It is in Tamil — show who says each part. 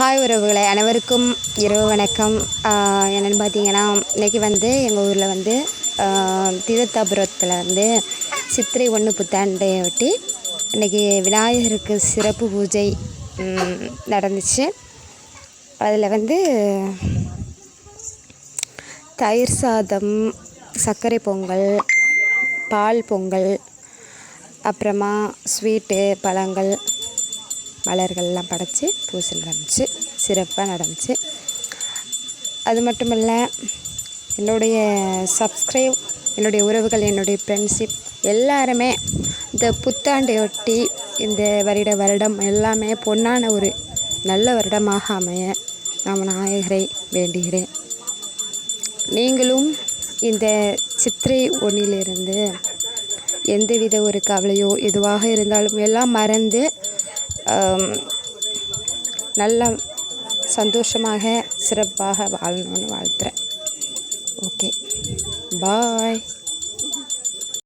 Speaker 1: ஹாய் உறவுகளை அனைவருக்கும் இரவு வணக்கம். என்னென்னு பார்த்தீங்கன்னா இன்றைக்கி வந்து எங்கள் ஊரில் வந்து ஆஹ் வந்து சித்திரை ஒன்று புத்தாண்டை ஒட்டி இன்றைக்கி விநாயகருக்கு சிறப்பு பூஜை நடந்துச்சு. அதில் வந்து தயிர் சாதம் சர்க்கரை பொங்கல் பால் பொங்கல் அப்புறமா ஸ்வீட்டு பழங்கள் மலர்கள்லாம் படைச்சி பூசை நடந்துச்சு. சிறப்பாக நடந்துச்சு. அது மட்டும் இல்லை என்னுடைய சப்ஸ்கிரைப் என்னுடைய உறவுகள் என்னுடைய ஃப்ரெண்ட்ஷிப் எல்லாருமே இந்த புத்தாண்டையொட்டி இந்த வருட வருடம் எல்லாமே பொன்னான ஒரு நல்ல வருடமாக அமைய நாம் நாயகரை வேண்டுகிறேன். நீங்களும் இந்த சித்திரை ஒன்றிலிருந்து எந்தவித ஒரு கவலையோ எதுவாக இருந்தாலும் எல்லாம் மறந்து நல்ல சந்தோஷமாக சிறப்பாக வாழணும்னு வாழ்த்துறேன். Okay bye